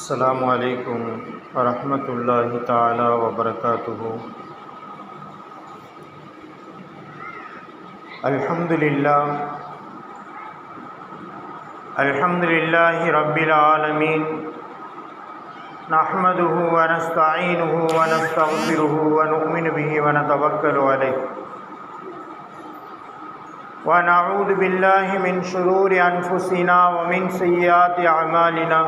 السلام عليكم ورحمة الله تعالى وبركاته. الحمد لله الحمد لله رب العالمين نحمده ونستعينه ونستغفره ونؤمن به ونتوكل عليه. ونعوذ بالله من شرور أنفسنا ومن سيئات أعمالنا.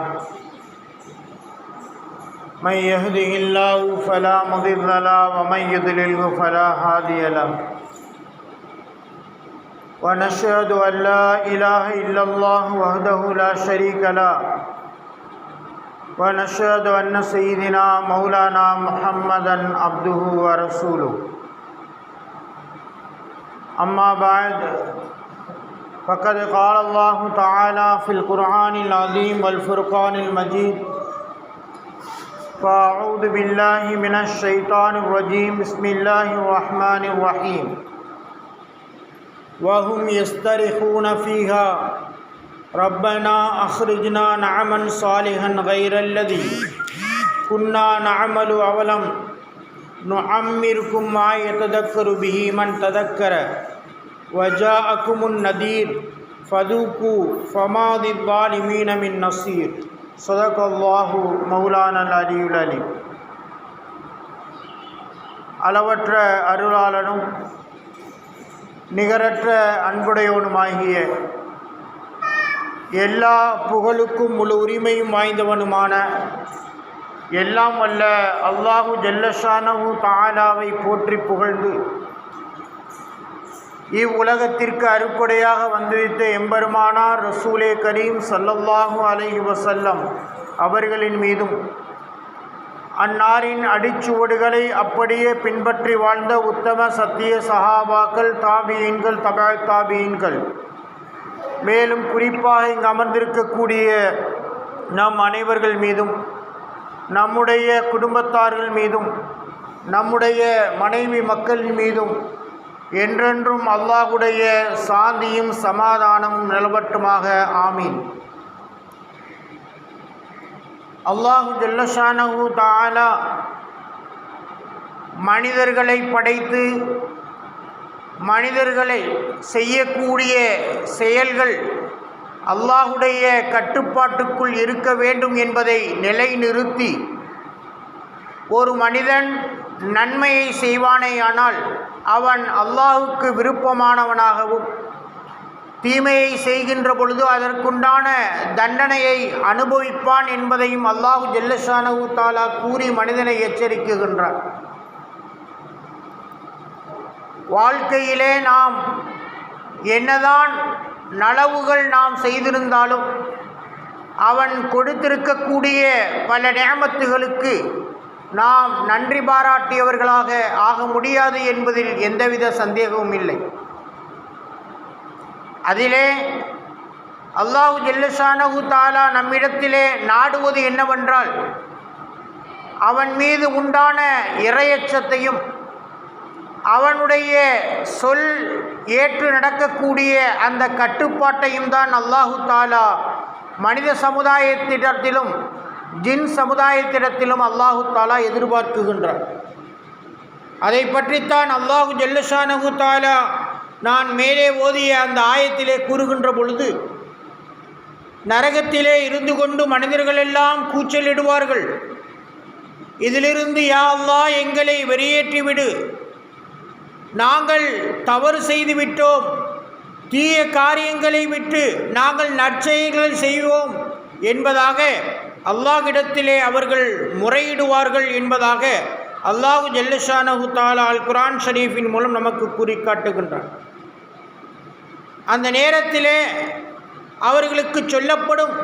من يهده الله فلا مضل له ومن يضلله فلا هادي له. ونشهد أن لا إله إلا الله وحده لا شريك له. ونشهد أن سيدنا مولانا محمدا عبده ورسوله. أما بعد، فقد قال الله تعالى في القرآن العظيم والفرقان المجيد فأعوذ بالله من الشيطان الرجيم. بسم الله الرحمن الرحيم. وهم يسترخون فيها. ربنا أخرجنا نعما صالحا غير الذي كنا نعمل أولم. نعمركم ما يتذكر به من تذكر. وجاءكم النذير. فذوقوا فما للظالمين من نصير. சொதகல்லாஹு மௌலானல் அலியுல் அலி அளவற்ற அருளாளனும் நிகரற்ற அன்புடையவனுமாகிய எல்லா புகழுக்கும் முழு உரிமையும் வாய்ந்தவனுமான எல்லாம் வல்ல அல்லாஹு ஜெல்லஷானவு தாலாவை போற்றி புகழ்ந்து இவ்வுலகத்திற்கு அருப்படையாக வந்துவித்த எம்பெருமானார் ரசூலே கரீம் சல்லல்லாஹு அலஹி வசல்லம் அவர்களின் மீதும் அன்னாரின் அடிச்சுவடுகளை அப்படியே பின்பற்றி வாழ்ந்த உத்தம சத்திய சஹாபாக்கள் தாபியீன்கள் தபா தாபியீன்கள். மேலும் குறிப்பாக இங்கு அமர்ந்திருக்கக்கூடிய நம் அனைவர்கள் மீதும் நம்முடைய குடும்பத்தார்கள் மீதும் நம்முடைய மனைவி மக்களின் மீதும் என்றென்றும் அல்லாஹுடைய சாந்தியும் சமாதானமும் நிலவட்டுமாக. ஆமீன். அல்லாஹு ஜல்லஷானஹு தாலா மனிதர்களை படைத்து மனிதர்களை செய்யக்கூடிய செயல்கள் அல்லாஹுடைய கட்டுப்பாட்டுக்குள் இருக்க வேண்டும் என்பதை நிலைநிறுத்தி ஒரு மனிதன் நன்மையை செய்வானேயானால் அவன் அல்லாஹுக்கு விருப்பமானவனாகவும் தீமையை செய்கின்ற பொழுது அதற்குண்டான தண்டனையை அனுபவிப்பான் என்பதையும் அல்லாஹு ஜெல்லசானவு தாலா கூறி மனிதனை எச்சரிக்குகின்றார் வாழ்க்கையிலே நாம் என்னதான் நலவுகள் நாம் செய்திருந்தாலும் அவன் கொடுத்திருக்கக்கூடிய பல நேமத்துகளுக்கு நாம் நன்றி பாராட்டியவர்களாக ஆக முடியாது என்பதில் எந்தவித சந்தேகமும் இல்லை. அதிலே அல்லாஹு ஜெல்லுசானகு தாலா நம்மிடத்திலே நாடுவது என்னவென்றால் அவன் மீது உண்டான இரையச்சத்தையும் அவனுடைய சொல் ஏற்று நடக்கக்கூடிய அந்த கட்டுப்பாட்டையும் தான் அல்லாஹு தாலா மனித சமுதாயத்திடத்திலும் ஜின் சமுதாயத்திடத்திலும் அல்லாஹு தாலா எதிர்பார்க்குகின்றார் அதை பற்றித்தான் அல்லாஹு ஜல்லஷானகு தாலா நான் மேலே ஓதிய அந்த ஆயத்திலே கூறுகின்ற பொழுது நரகத்திலே இருந்து கொண்டு மனிதர்களெல்லாம் கூச்சலிடுவார்கள். இதிலிருந்து யா அல்லா எங்களை வெளியேற்றிவிடு. நாங்கள் தவறு செய்து விட்டோம். தீய காரியங்களை விட்டு நாங்கள் நற்செய்கள் செய்வோம் என்பதாக அல்லாஹ்விடத்திலே அவர்கள் முறையிடுவார்கள் என்பதாக அல்லாஹு ஜல்லஷானஹு தாலா அல் குரான் ஷரீஃபின் மூலம் நமக்கு கூறி காட்டுகின்றார் அந்த நேரத்திலே அவர்களுக்கு சொல்லப்படும்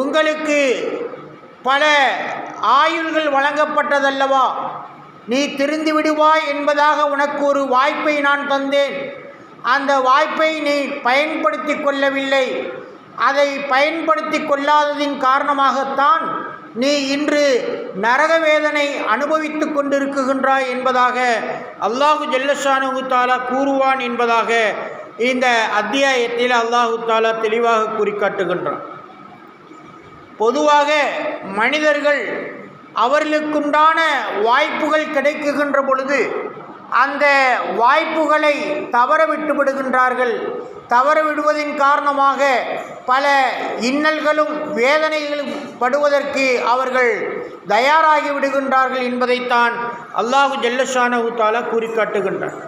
உங்களுக்கு பல ஆயுள்கள் வழங்கப்பட்டதல்லவா நீ திருந்து விடுவாய் என்பதாக உனக்கு ஒரு வாய்ப்பை நான் தந்தேன். அந்த வாய்ப்பை நீ பயன்படுத்தி கொள்ளவில்லை. அதை பயன்படுத்தி கொள்ளாததின் காரணமாகத்தான் நீ இன்று நரக வேதனை அனுபவித்து கொண்டிருக்குகின்றாய் என்பதாக அல்லாஹு ஜல்லஷானு தாலா கூறுவான் என்பதாக இந்த அத்தியாயத்தில் அல்லாஹு தாலா தெளிவாக குறிக்காட்டுகின்றான் பொதுவாக மனிதர்கள் அவர்களுக்குண்டான வாய்ப்புகள் கிடைக்குகின்ற பொழுது அந்த வாய்ப்புகளை தவற விட்டு விடுகின்றார்கள் தவற விடுவதின் காரணமாக பல இன்னல்களும் வேதனைகளும் படுவதற்கு அவர்கள் தயாராகி விடுகின்றார்கள் என்பதைத்தான் அல்லாஹு ஜல்லஷானஹு தாலா கூறி காட்டுகின்றார்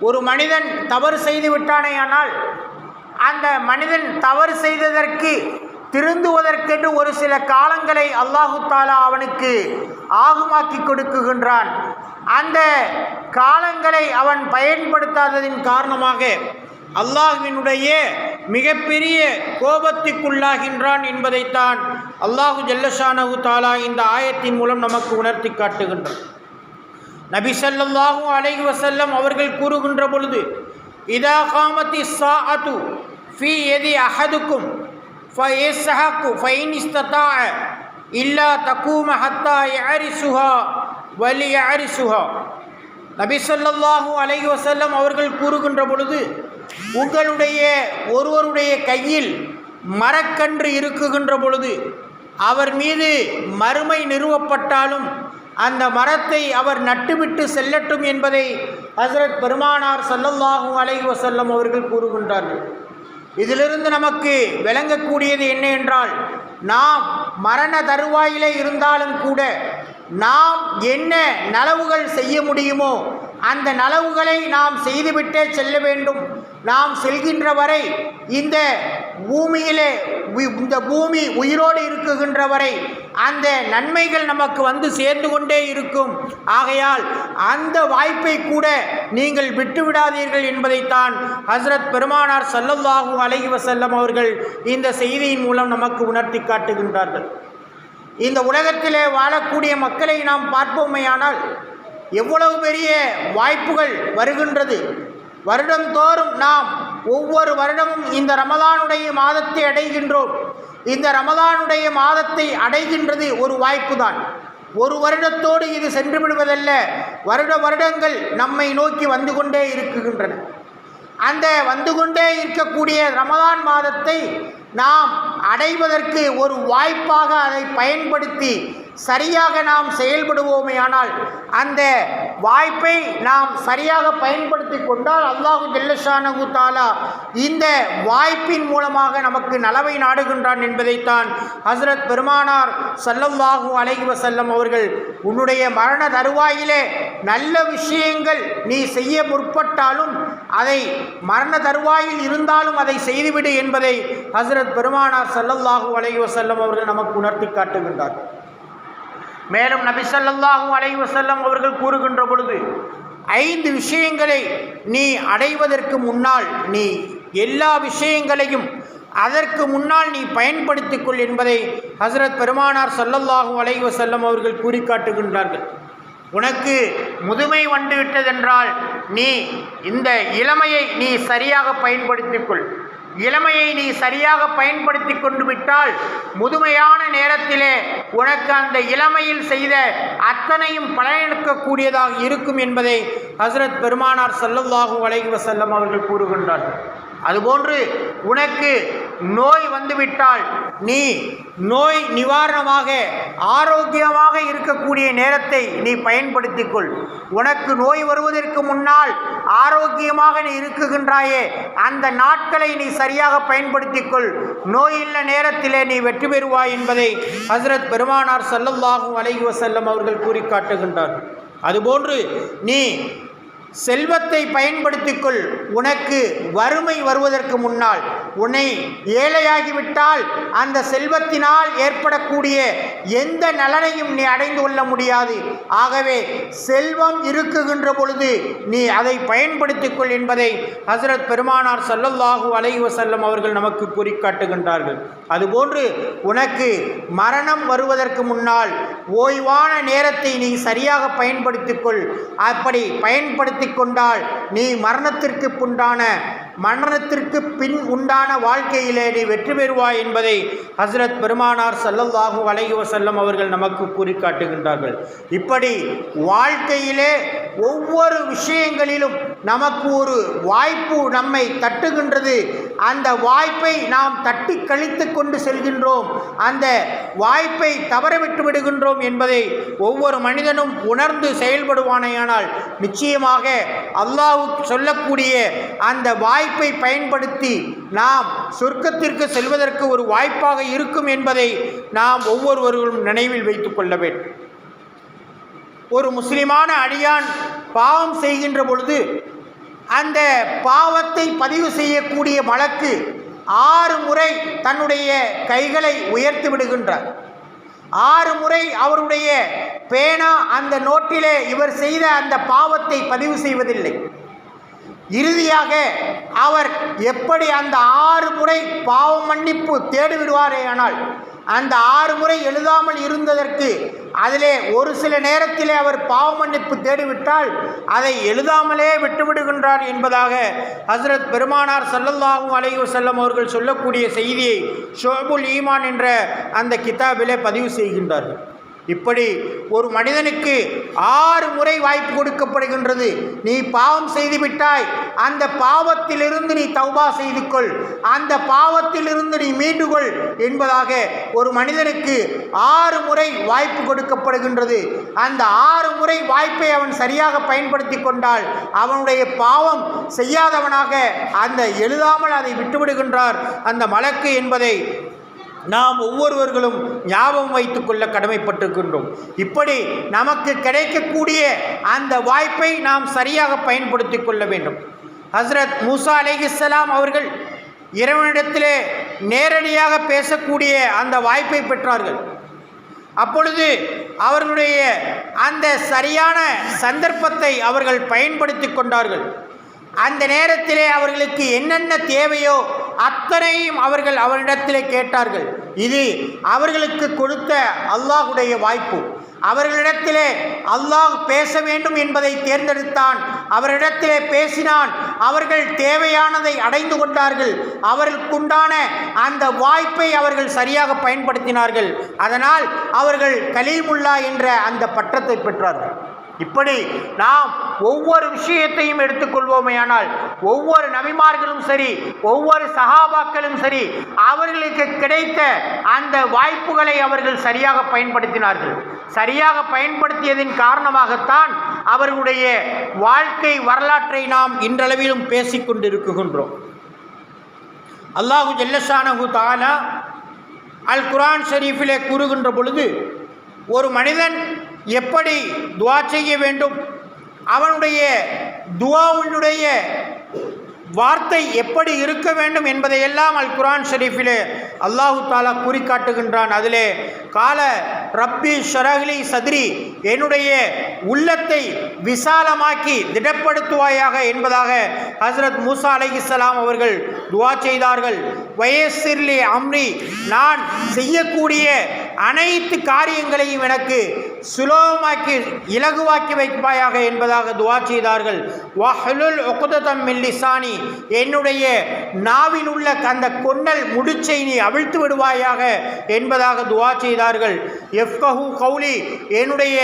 ஒரு மனிதன் தவறு செய்து விட்டானேயானால் அந்த மனிதன் தவறு செய்ததற்கு திருந்துவதற்கென்று ஒரு சில காலங்களை அல்லாஹு தாலா அவனுக்கு ஆகுமாக்கி கொடுக்குகின்றான். அந்த காலங்களை அவன் பயன்படுத்தாததின் காரணமாக அல்லாஹுவினுடைய மிகப்பெரிய கோபத்திற்குள்ளாகின்றான் என்பதைத்தான் அல்லாஹு ஜல்லஷானஹு தாலா இந்த ஆயத்தின் மூலம் நமக்கு உணர்த்தி காட்டுகின்றான். நபி சல்லாஹும் அலைஹி வசல்லம் அவர்கள் கூறுகின்ற பொழுது இதா காமத்தி அது ஃபி எதி அஹதுக்கும் ஃபயஸ்ஹகு ஃபைன் இஸ்ததா இல்லா தகூம ஹத்தா யஅரிசுஹா வலி யஅரிசுஹா நபி அலஹி வசல்லம் அவர்கள் கூறுகின்ற பொழுது உங்களுடைய ஒருவருடைய கையில் மரக்கன்று இருக்குகின்ற பொழுது அவர் மீது மறுமை நிறுவப்பட்டாலும் அந்த மரத்தை அவர் நட்டுவிட்டு செல்லட்டும் என்பதை ஹசரத் பெருமானார் ஸல்லல்லாஹு அலைஹி வசல்லம் அவர்கள் கூறுகின்றார்கள். இதிலிருந்து நமக்கு விளங்கக்கூடியது என்ன என்றால் நாம் மரண தருவாயிலே இருந்தாலும் கூட நாம் என்ன நலவுகள் செய்ய முடியுமோ அந்த நலவுகளை நாம் செய்துவிட்டே செல்ல வேண்டும். நாம் செல்கின்ற வரை இந்த பூமியிலே இந்த பூமி உயிரோடு இருக்குகின்ற வரை அந்த நன்மைகள் நமக்கு வந்து சேர்ந்து கொண்டே இருக்கும். ஆகையால் அந்த வாய்ப்பை கூட நீங்கள் விட்டுவிடாதீர்கள் என்பதைத்தான் ஹஸ்ரத் பெருமானார் சல்லல்லாஹு அலஹி வசல்லம் அவர்கள் இந்த செய்தியின் மூலம் நமக்கு உணர்த்தி காட்டுகின்றார்கள். இந்த உலகத்திலே வாழக்கூடிய மக்களை நாம் பார்ப்போமேயானால் எவ்வளவு பெரிய வாய்ப்புகள் வருகின்றது. வருடந்தோறும் நாம் ஒவ்வொரு வருடமும் இந்த ரமலானுடைய மாதத்தை அடைகின்றோம். இந்த ரமலானுடைய மாதத்தை அடைகின்றது ஒரு வாய்ப்புதான். ஒரு வருடத்தோடு இது சென்று விடுவதல்ல வருட வருடங்கள் நம்மை நோக்கி வந்து கொண்டே இருக்குகின்றன. அந்த வந்து கொண்டே இருக்கக்கூடிய ரமலான் மாதத்தை நாம் அடைவதற்கு ஒரு வாய்ப்பாக அதை பயன்படுத்தி சரியாக நாம் செயல்படுவோமே ஆனால் அந்த வாய்ப்பை நாம் சரியாக பயன்படுத்தி கொண்டால் அல்லாஹு ஜல்லஷானகு தாலா இந்த வாய்ப்பின் மூலமாக நமக்கு நலவை நாடுகின்றான் என்பதைத்தான் ஹஸ்ரத் பெருமானார் ஸல்லல்லாஹு அலைஹி வசல்லம் அவர்கள் உன்னுடைய மரண தருவாயிலே நல்ல விஷயங்கள் நீ செய்ய முற்பட்டாலும் அதை மரண தருவாயில் இருந்தாலும் அதை செய்துவிடு என்பதை ஹஸ்ரத் பெருமானார் ஸல்லல்லாஹு அலைஹி வசல்லம் அவர்கள் நமக்கு உணர்த்தி காட்டுகின்றார்கள். மேலும் நபி அலை வசல்லம் அவர்கள் கூறுகின்ற பொழுது ஐந்து விஷயங்களை நீ அடைவதற்கு முன்னால் நீ எல்லா விஷயங்களையும் அதற்கு முன்னால் நீ பயன்படுத்திக் கொள் என்பதை ஹஸ்ரத் பெருமானார் ஸல்லல்லாஹு அலைஹி செல்லம் அவர்கள் கூறி காட்டுகின்றார்கள் உனக்கு முதுமை வந்து விட்டதென்றால் நீ இந்த இளமையை நீ சரியாக பயன்படுத்திக் கொள். இளமையை நீ சரியாக பயன்படுத்தி கொண்டு விட்டால் முதுமையான நேரத்திலே உனக்கு அந்த இளமையில் செய்த அத்தனையும் பலனெடுக்கக்கூடியதாக இருக்கும் என்பதை ஹஸ்ரத் பெருமானார் ஸல்லல்லாஹு அலைஹி வஸல்லம் அவர்கள் கூறுகின்றார்கள். அதுபோன்று உனக்கு நோய் வந்துவிட்டால் நீ நோய் நிவாரணமாக ஆரோக்கியமாக இருக்கக்கூடிய நேரத்தை நீ பயன்படுத்திக்கொள். உனக்கு நோய் வருவதற்கு முன்னால் ஆரோக்கியமாக நீ இருக்குகின்றாயே அந்த நாட்களை நீ சரியாக பயன்படுத்திக்கொள். நோய் நேரத்திலே நீ வெற்றி பெறுவாய் என்பதை ஹஸ்ரத் பெருமானார் ஸல்லல்லாஹு அலைஹி வசல்லம் அவர்கள் கூறி காட்டுகின்றார் அதுபோன்று நீ செல்வத்தை பயன்படுத்திக்கொள். உனக்கு வறுமை வருவதற்கு முன்னால் உன்னை ஏழையாகிவிட்டால் அந்த செல்வத்தினால் ஏற்படக்கூடிய எந்த நலனையும் நீ அடைந்து கொள்ள முடியாது. ஆகவே செல்வம் இருக்குகின்ற பொழுது நீ அதை பயன்படுத்திக்கொள் என்பதை ஹசரத் பெருமானார் சல்லல்லாஹூ அலைஹி வஸல்லம் அவர்கள் நமக்கு குறிக்காட்டுகின்றார்கள் அதுபோன்று உனக்கு மரணம் வருவதற்கு முன்னால் ஓய்வான நேரத்தை நீ சரியாக பயன்படுத்திக் கொள் அப்படி பயன்படுத்தி கொண்டால் நீ மரணத்திற்கு புண்டான மரணத்திற்கு பின் உண்டான வாழ்க்கையிலே நீ வெற்றி பெறுவாய் என்பதை ஹஸ்ரத் பெருமானார் சல்லல்லாஹு அலைஹி செல்லம் அவர்கள் நமக்கு கூறி காட்டுகின்றார்கள். இப்படி வாழ்க்கையிலே ஒவ்வொரு விஷயங்களிலும் நமக்கு ஒரு வாய்ப்பு நம்மை தட்டுகின்றது. அந்த வாய்ப்பை நாம் தட்டி கழித்து கொண்டு செல்கின்றோம். அந்த வாய்ப்பை தவறவிட்டு விடுகின்றோம் என்பதை ஒவ்வொரு மனிதனும் உணர்ந்து செயல்படுவானேயானால் நிச்சயமாக அல்லாஹ் சொல்லக்கூடிய அந்த வாய் வாய்ப்பை பயன்படுத்தி நாம் சொர்க்கத்திற்கு செல்வதற்கு ஒரு வாய்ப்பாக இருக்கும் என்பதை நாம் ஒவ்வொருவர்களும் நினைவில் வைத்துக் கொள்ள வேண்டும். ஒரு முஸ்லிமான அடியான் பாவம் செய்கின்ற பொழுது அந்த பாவத்தை பதிவு செய்யக்கூடிய வழக்கு ஆறு முறை தன்னுடைய கைகளை உயர்த்தி விடுகின்றார். ஆறு முறை அவருடைய பேனா அந்த நோட்டிலே இவர் செய்த அந்த பாவத்தை பதிவு செய்வதில்லை. இறுதியாக அவர் எப்படி அந்த ஆறு முறை பாவ மன்னிப்பு தேடி விடுவாரேயானால் அந்த ஆறு முறை எழுதாமல் இருந்ததற்கு அதிலே ஒரு சில நேரத்திலே அவர் பாவ மன்னிப்பு தேடிவிட்டால் அதை எழுதாமலே விட்டுவிடுகின்றார் என்பதாக ஹஸ்ரத் பெருமானார் சல்லல்லாஹூ அலைஹி வஸல்லம் அவர்கள் சொல்லக்கூடிய செய்தியை ஷோபுல் ஈமான் என்ற அந்த கிதாபிலே பதிவு செய்கின்றார்கள். இப்படி ஒரு மனிதனுக்கு ஆறு முறை வாய்ப்பு கொடுக்கப்படுகின்றது. நீ பாவம் செய்துவிட்டாய் அந்த பாவத்திலிருந்து நீ தௌபா செய்து கொள். அந்த பாவத்திலிருந்து நீ மீண்டு கொள் என்பதாக ஒரு மனிதனுக்கு ஆறு முறை வாய்ப்பு கொடுக்கப்படுகின்றது. அந்த ஆறு முறை வாய்ப்பை அவன் சரியாக பயன்படுத்தி கொண்டால் அவனுடைய பாவம் செய்யாதவனாக அந்த எழுதாமல் அதை விட்டுவிடுகின்றார். அந்த மலக்கு என்பதை நாம் ஒவ்வொருவர்களும் ஞாபகம் வைத்துக் கொள்ள கடமைப்பட்டிருக்கின்றோம். இப்படி நமக்கு கிடைக்கக்கூடிய அந்த வாய்ப்பை நாம் சரியாக பயன்படுத்தி கொள்ள வேண்டும். ஹஸ்ரத் மூசா அலைஹிஸ்ஸலாம் அவர்கள் இறைவனிடத்திலே நேரடியாக பேசக்கூடிய அந்த வாய்ப்பை பெற்றார்கள். அப்பொழுது அவர்களுடைய அந்த சரியான சந்தர்ப்பத்தை அவர்கள் பயன்படுத்தி கொண்டார்கள். அந்த நேரத்திலே அவர்களுக்கு என்னென்ன தேவையோ அத்தனையும் அவர்கள் அவரிடத்திலே கேட்டார்கள். இது அவர்களுக்கு கொடுத்த அல்லாஹுடைய வாய்ப்பு. அவர்களிடத்திலே அல்லாஹ் பேச வேண்டும் என்பதை தேர்ந்தெடுத்தான். அவரிடத்திலே பேசினான். அவர்கள் தேவையானதை அடைந்து கொண்டார்கள். அவர்களுக்குண்டான அந்த வாய்ப்பை அவர்கள் சரியாக பயன்படுத்தினார்கள். அதனால் அவர்கள் கலீமுல்லா என்ற அந்த பட்டத்தை பெற்றார்கள். இப்படி நாம் ஒவ்வொரு விஷயத்தையும் எடுத்துக்கொள்வோமேயானால் ஒவ்வொரு நபிமார்களும் சரி ஒவ்வொரு சகாபாக்களும் சரி அவர்களுக்கு கிடைத்த அந்த வாய்ப்புகளை அவர்கள் சரியாக பயன்படுத்தினார்கள். சரியாக பயன்படுத்தியதின் காரணமாகத்தான் அவர்களுடைய வாழ்க்கை வரலாற்றை நாம் இன்றளவிலும் பேசிக்கொண்டிருக்கின்றோம் அல்லாஹு ஜல்லஷானஹு தாலா அல் குரான் ஷரீஃபிலே கூறுகின்ற பொழுது ஒரு மனிதன் எப்படி துவா செய்ய வேண்டும்? அவனுடைய துவாவுனுடைய வார்த்தை எப்படி இருக்க வேண்டும் என்பதையெல்லாம் அல் குரான் ஷெரீஃபில் அல்லாஹு தாலா குறிக்காட்டுகின்றான் அதிலே கால ரப்பி ஷரஹ்லி சத்ரி என்னுடைய உள்ளத்தை விசாலமாக்கி திடப்படுத்துவாயாக என்பதாக ஹஸ்ரத் மூசா அலைஹிஸ்ஸலாம் அவர்கள் துவா செய்தார்கள். வயசிர்லி அம்ரி நான் செய்யக்கூடிய அனைத்து காரியங்களையும் எனக்கு சுலோமாக்கி இலகுவாக்கி வைப்பாயாக என்பதாக துவா செய்தார்கள். வஹலுல் உக்ததம் மில்லிசானி என்னுடைய நாவில் உள்ள அந்த கொன்னல் முடிச்சை நீ அவிழ்த்து விடுவாயாக என்பதாக துவா செய்தார்கள். எஃப்கஹு கௌலி என்னுடைய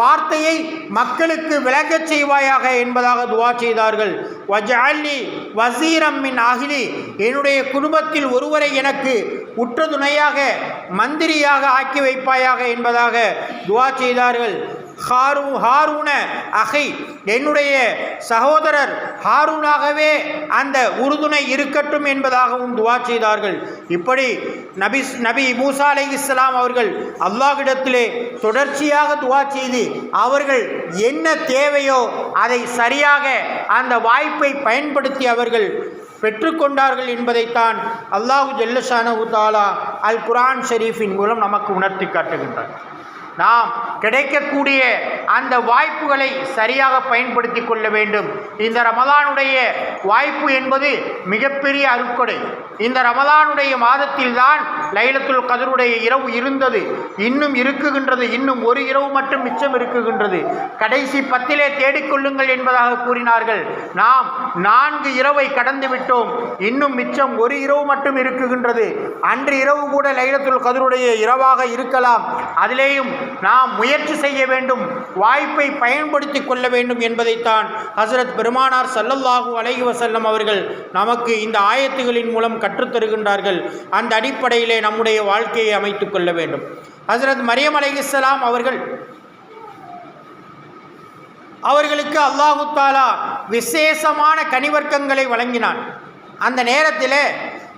வார்த்தையை மக்களுக்கு விளங்கச் செய்வாயாக என்பதாக துவா செய்தார்கள். வஜாலி வசீரம் மின் அகிலி என்னுடைய குடும்பத்தில் ஒருவரை எனக்கு உற்ற துணையாக மந்திரியாக ஆக்கி வைப்பாயாக என்பதாக துவா செய்தார்கள். ஹாரூ ஹாரூன அகை என்னுடைய சகோதரர் ஹாரூனாகவே அந்த உறுதுணை இருக்கட்டும் என்பதாகவும் துவா செய்தார்கள். இப்படி நபி நபி மூசா அலை இஸ்லாம் அவர்கள் அல்லாஹிடத்திலே தொடர்ச்சியாக துவா செய்து அவர்கள் என்ன தேவையோ அதை சரியாக அந்த வாய்ப்பை பயன்படுத்தி அவர்கள் பெற்றுக்கொண்டார்கள் என்பதைத்தான் அல்லாஹு ஜல்லஷானு தாலா அல் குரான் ஷெரீஃபின் மூலம் நமக்கு உணர்த்தி காட்டுகின்றார் நாம் கிடைக்கக்கூடிய அந்த வாய்ப்புகளை சரியாக பயன்படுத்தி கொள்ள வேண்டும். இந்த ரமலானுடைய வாய்ப்பு என்பது மிகப்பெரிய அருக்கொடை. இந்த ரமலானுடைய மாதத்தில்தான் லைலத்துல் கதருடைய இரவு இருந்தது. இன்னும் இருக்குகின்றது. இன்னும் ஒரு இரவு மட்டும் மிச்சம் இருக்குகின்றது. கடைசி பத்திலே தேடிக்கொள்ளுங்கள் என்பதாக கூறினார்கள். நாம் நான்கு இரவை கடந்து விட்டோம். இன்னும் மிச்சம் ஒரு இரவு மட்டும் இருக்குகின்றது. அன்று இரவு கூட லைலத்துல் கதருடைய இரவாக இருக்கலாம். அதிலேயும் நாம் முயற்சி செய்ய வேண்டும். வாய்ப்பை பயன்படுத்தி கொள்ள வேண்டும் என்பதைத்தான் ஹசரத் பெருமானார் சல்லல்லாஹு அலைஹி வசல்லம் அவர்கள் நமக்கு இந்த ஆயத்துகளின் மூலம் கற்றுத்தருகின்றார்கள். அந்த அடிப்படையிலே நம்முடைய வாழ்க்கையை அமைத்துக் கொள்ள வேண்டும். ஹசரத் மரியம் அலைஹிஸ்ஸலாம் அவர்கள் அவர்களுக்கு அல்லாஹு தாலா விசேஷமான கனிவர்க்கங்களை வழங்கினான். அந்த நேரத்தில்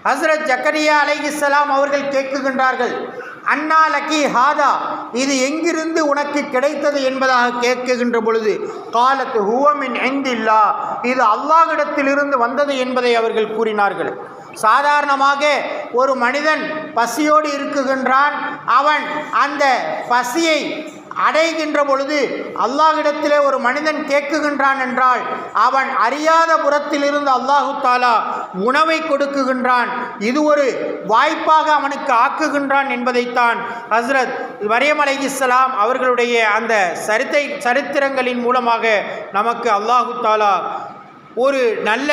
ஹசரத் ஜக்கரியா அலைஹிஸ்ஸலாம் அவர்கள் கேட்குகின்றார்கள் அண்ணா லக்கி ஹாதா இது எங்கிருந்து உனக்கு கிடைத்தது என்பதாக கேட்குகின்ற பொழுது காலத்து ஹுவமின் எந்தில்லா இது அல்லாஹிடத்திலிருந்து வந்தது என்பதை அவர்கள் கூறினார்கள். சாதாரணமாக ஒரு மனிதன் பசியோடு இருக்குகின்றான். அவன் அந்த பசியை அடைகின்ற பொழுது அல்லாஹ்விடத்திலே ஒரு மனிதன் கேட்குகின்றான் என்றால் அவன் அறியாத புறத்திலிருந்து அல்லாஹு தாலா உணவை கொடுக்குகின்றான். இது ஒரு வாய்ப்பாக அவனுக்கு ஆக்குகின்றான் என்பதைத்தான் ஹஸ்ரத் மரியம் இஸ்லாம் அவர்களுடைய அந்த சரித்தை சரித்திரங்களின் மூலமாக நமக்கு அல்லாஹு தாலா ஒரு நல்ல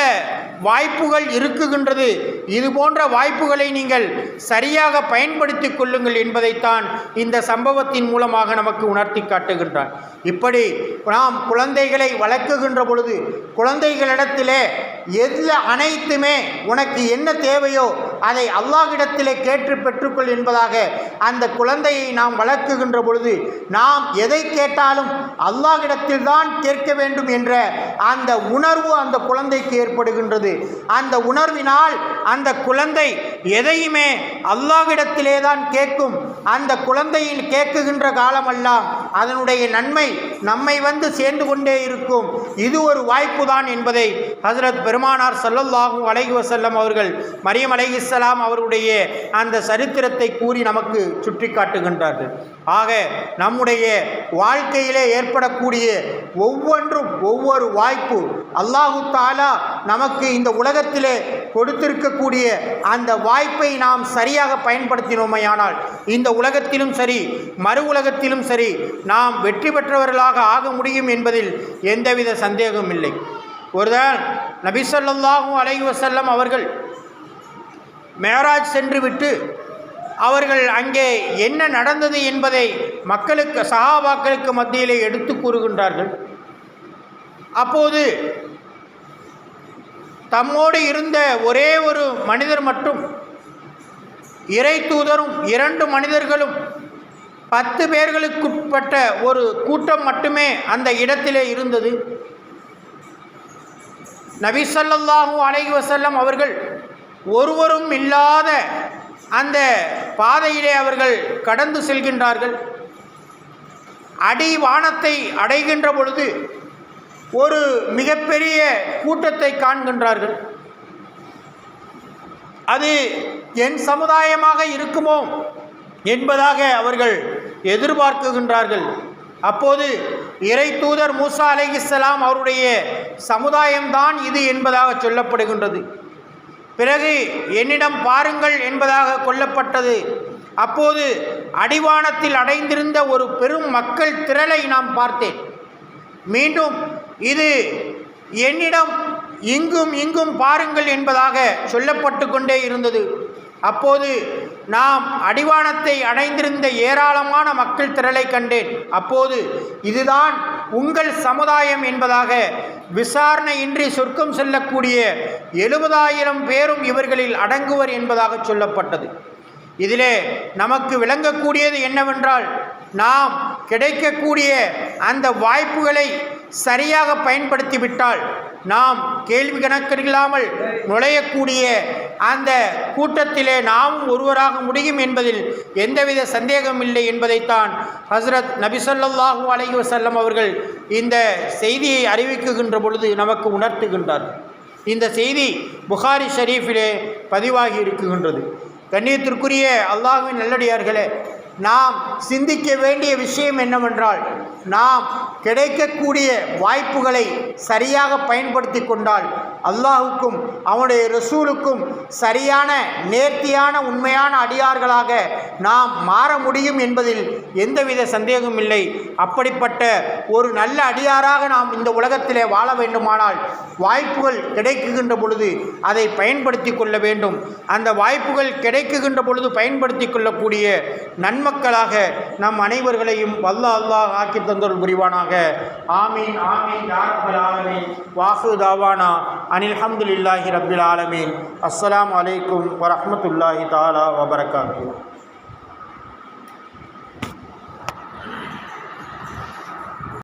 வாய்ப்புகள் இருக்குகின்றது. இது போன்ற வாய்ப்புகளை நீங்கள் சரியாக பயன்படுத்தி கொள்ளுங்கள் என்பதைத்தான் இந்த சம்பவத்தின் மூலமாக நமக்கு உணர்த்தி காட்டுகின்றான் இப்படி நாம் குழந்தைகளை வளர்க்குகின்ற பொழுது குழந்தைகளிடத்திலே எதில் அனைத்துமே உனக்கு என்ன தேவையோ அதை அல்லாஹிடத்திலே கேட்டு பெற்றுக்கொள் என்பதாக அந்த குழந்தையை நாம் வளர்க்குகின்ற பொழுது நாம் எதை கேட்டாலும் அல்லாஹ்விடத்தில் தான் கேட்க வேண்டும் என்ற அந்த உணர்வு அந்த குழந்தைக்கு ஏற்படுகின்றது. அந்த உணர்வினால் அந்த குழந்தை எதையுமே அல்லாஹ்விடத்திலே தான் கேட்கும். அந்த குழந்தையின் கேட்குகின்ற காலமெல்லாம் அதனுடைய நன்மை நம்மை வந்து சேர்ந்து கொண்டே இருக்கும். இது ஒரு வாய்ப்பு தான் என்பதை ஹசரத் பெருமானார் சல்லல்லாஹு அலைஹி வசல்லம் அவர்கள் மரியம் அலைஹிஸ்ஸலாம் அவருடைய அந்த சரித்திரத்தை கூறி நமக்கு சுட்டி காட்டுகின்றார்கள் ஆக நம்முடைய வாழ்க்கையிலே ஏற்படக்கூடிய ஒவ்வொன்றும் ஒவ்வொரு வாய்ப்பு. அல்லாஹு தாலா நமக்கு இந்த உலகத்திலே கொடுத்திருக்கக்கூடிய அந்த வாய்ப்பை நாம் சரியாக பயன்படுத்தினோமையானால் இந்த உலகத்திலும் சரி மறு உலகத்திலும் சரி நாம் வெற்றி பெற்றவர்களாக ஆக முடியும் என்பதில் எந்தவித சந்தேகமும் இல்லை. ஒருதான் நபி ஸல்லல்லாஹு அலைஹி வஸல்லம் அவர்கள் மேராஜ் சென்று விட்டு அவர்கள் அங்கே என்ன நடந்தது என்பதை மக்களுக்கு சகாபாக்களுக்கு மத்தியிலே எடுத்து கூறுகின்றார்கள். அப்போது தம்மோடு இருந்த ஒரே ஒரு மனிதர் மட்டும் இறை தூதரும் இரண்டு மனிதர்களும் பத்து பேர்களுக்குட்பட்ட ஒரு கூட்டம் மட்டுமே அந்த இடத்திலே இருந்தது. நபிசல்லாஹூ அலை வசல்லம் அவர்கள் ஒருவரும் இல்லாத அந்த பாதையிலே அவர்கள் கடந்து செல்கின்றார்கள். அடி வானத்தை அடைகின்ற பொழுது ஒரு மிகப்பெரிய கூட்டத்தை காண்கின்றார்கள். அது என் சமுதாயமாக இருக்குமோ என்பதாக அவர்கள் எதிர்பார்க்குகின்றார்கள். அப்போது இறை தூதர் மூசா அலைஹிஸ்ஸலாம் அவருடைய சமுதாயம்தான் இது என்பதாக சொல்லப்படுகின்றது. பிறகு என்னிடம் பாருங்கள் என்பதாக கொல்லப்பட்டது. அப்போது அடிவானத்தில் அடைந்திருந்த ஒரு பெரும் மக்கள் திரளை நாம் பார்த்தேன். மீண்டும் இது என்னிடம் இங்கும் இங்கும் பாருங்கள் என்பதாக சொல்லப்பட்டு கொண்டே இருந்தது. அப்போது நாம் அடிவானத்தை அடைந்திருந்த ஏராளமான மக்கள் திரளை கண்டேன். அப்போது இதுதான் உங்கள் சமுதாயம் என்பதாக விசாரணையின்றி சொர்க்கம் செல்லக்கூடிய எழுபதாயிரம் பேரும் இவர்களில் அடங்குவர் என்பதாக சொல்லப்பட்டது. இதிலே நமக்கு விளங்கக்கூடியது என்னவென்றால் நாம் கிடைக்கக்கூடிய அந்த வாய்ப்புகளை சரியாக பயன்படுத்திவிட்டால் நாம் கேள்வி கணக்கில்லாமல் நுழையக்கூடிய அந்த கூட்டத்திலே நாம் ஒருவராக முடியும் என்பதில் எந்தவித சந்தேகம் இல்லை என்பதைத்தான் ஹஸ்ரத் நபிசல்லாஹூ அலைஹி வசல்லம் அவர்கள் இந்த செய்தியை அறிவிக்குகின்ற பொழுது நமக்கு உணர்த்துகின்றார்கள் இந்த செய்தி புகாரி ஷரீஃபிலே பதிவாகி இருக்குகின்றது கண்ணியத்திற்குரிய அல்லாஹுவின் நல்லடியார்களே நாம் சிந்திக்க வேண்டிய விஷயம் என்னவென்றால் நாம் கிடைக்கக்கூடிய வாய்ப்புகளை சரியாக பயன்படுத்தி கொண்டால் அல்லாஹுக்கும் அவனுடைய ரசூலுக்கும் சரியான நேர்த்தியான உண்மையான அடியார்களாக நாம் மாற முடியும் என்பதில் எந்தவித சந்தேகமும் இல்லை. அப்படிப்பட்ட ஒரு நல்ல அடியாராக நாம் இந்த உலகத்திலே வாழ வேண்டுமானால் வாய்ப்புகள் கிடைக்குகின்ற பொழுது அதை பயன்படுத்தி கொள்ள வேண்டும். அந்த வாய்ப்புகள் கிடைக்குகின்ற பொழுது பயன்படுத்தி கொள்ளக்கூடிய நன்மக்களாக நம் அனைவர்களையும் வல்ல அல்லாஹ் ஆக்கி தந்தொரு புரிவானாக. ஆமீன் ஆமீன் யார் வாசு தாவானா. அனில் ஹம்துலில்லாஹி ரப்பில் ஆலமீன். அஸ்லாம் அலைக்கும் வரமத்துல்லாஹி தாலா வபரகாத்து